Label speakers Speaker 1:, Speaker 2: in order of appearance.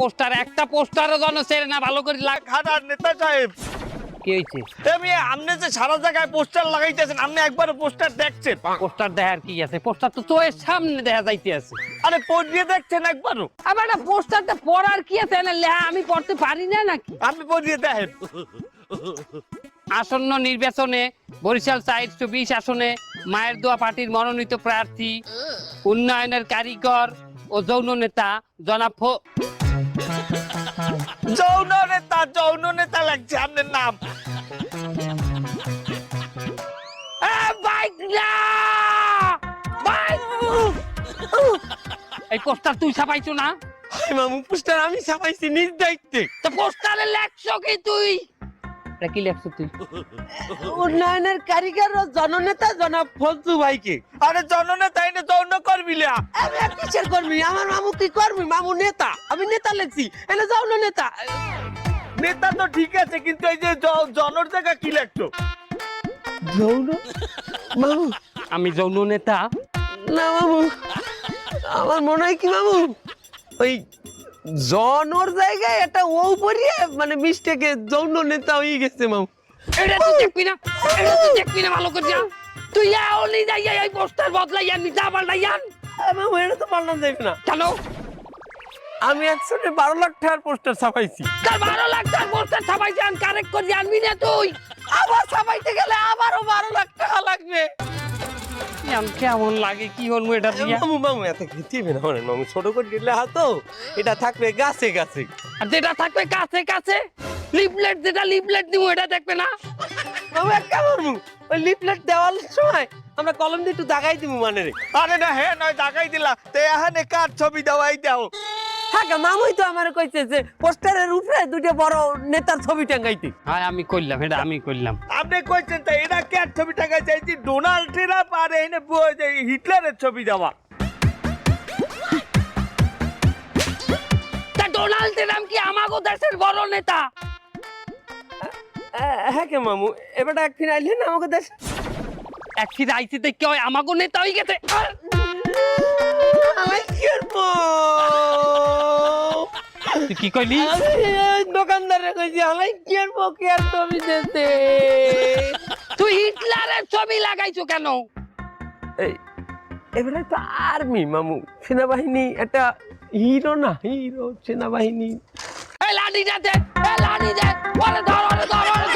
Speaker 1: Poster একটা পোস্টারও জন সেরে না ভালো করে লাগ
Speaker 2: খানার নেতা সাহেব।
Speaker 1: কি হয়েছে?
Speaker 2: আমি আপনি যে সারা জায়গায় পোস্টার লাগাইতেছেন আপনি একবার পোস্টার দেখছেন?
Speaker 1: পোস্টার দেখার কি আছে? পোস্টার তো তোর সামনে দেখা যাইতে আছে।
Speaker 2: আরে পড়িয়ে দেখছেন একবারও?
Speaker 1: আবার না পোস্টারটা পড়ার কি আছে? না লেহা আমি পড়তে পারি না নাকি?
Speaker 2: আপনি পড়িয়ে দেখেন।
Speaker 1: আসন্ন নির্বাচনে বরিশাল চারশো বিশ আসনে মায়ের দোয়া পার্টির মনোনীত প্রার্থী উন্নয়নের কারিগর ও যৌন নেতা জনাব এই পোস্টার তুই ছাপাইছো না?
Speaker 2: মামু পোস্টার আমি ছাপাইছি নিজ দায়িত্বে।
Speaker 1: তো পোস্টারে লেখছো কি তুই? এটা কি লেখছো তুই?
Speaker 3: উন্নয়নের কারিগর ও জননেতা জনাব ফজলু ভাইকে।
Speaker 2: আরে জননেতা এনে যৌন করবি লা।
Speaker 3: আমি আর কিসের কর্মী? আমার মামু কি কর্মী? মামু নেতা। আমি নেতা লেখছি। এলে যাও না নেতা।
Speaker 2: নেতা তো ঠিক আছে কিন্তু এই যে জনর জায়গা কি লাগতো
Speaker 3: যৌন? মামু।
Speaker 1: আমি যৌন নেতা।
Speaker 3: না মামু। আমার মনে হয় কি মামু? ওই জনর জায়গায় একটা ও পরিয়ে মানে মিস্টেকে যৌন নেতা হয়ে গেছে মামু।
Speaker 1: এটা তুই দেখবি না? এটা তুই দেখবি না ভালো করে যা। তুই আওলি যাই এই পোস্টার বদলাই আন নিতা পাল্টাই আন।
Speaker 3: মামু এটা তো পাল্টান যাবে না।
Speaker 1: কেন?
Speaker 3: আমি বারো লাখ টাকার পোস্টার ছাপাইছি।
Speaker 1: তার বারো লাখ টাকার পোস্টার ছাপাইছে আন কারেক্ট করে আনবি না তুই?
Speaker 3: আবার ছাপাইতে গেলে
Speaker 1: আম কেমন লাগে? কি হল এটা দিয়া?
Speaker 3: মামু মামু এত খেতে না মানে মামু। ছোট করে দিলে হাতো। এটা থাকবে গাছে গাছে।
Speaker 1: আর যেটা থাকবে কাছে কাছে লিফলেট যেটা লিফলেট দিব এটা দেখবে না?
Speaker 3: মামু এক ওই লিফলেট দেওয়ার সময় আমরা কলম দিয়ে একটু দাগাই দিব মানে রে।
Speaker 2: আরে না হ্যাঁ নয় দাগাই দিলা। তে এখানে কার ছবি দেওয়াই দাও?
Speaker 3: হ্যাঁ গা, মামুই তো আমার কইছে যে পোস্টারের উপরে দুটো বড় নেতার ছবি টাঙ্গাইতে
Speaker 1: হ্যাঁ আমি করলাম এটা আমি করলাম।
Speaker 2: আপনি কইছেন তো এরা কার ছবি টাকা চাইছি ডোনাল্ড ট্রাম্প আর এনে ব- যে হিটলারের ছবি দেওয়া।
Speaker 1: তা ডোনাল্ড ট্রাম্প কি আমাগো দেশের বড় নেতা?
Speaker 3: হ্যাঁ কে মামু এবারটা একদিন আইলে না আমাকে দেশ?
Speaker 1: এক ফিরে আইসি দেখতে হয় আমাগো নেতা হয়ে গেছে!
Speaker 3: আমি কি
Speaker 1: তুই কি কইলি
Speaker 3: দোকানদারে কইছি আমি কি করব কি আর ছবি দিতে
Speaker 1: তুই হিটলারের ছবি লাগাইছো কেন?
Speaker 3: এই এবারে তো আর্মি মামু। সেনাবাহিনী একটা হিরো না হিরো সেনাবাহিনী।
Speaker 1: এই লাঠি দে এই লাঠি দে। ওরে ধর ওরে ধর ওরে ধর।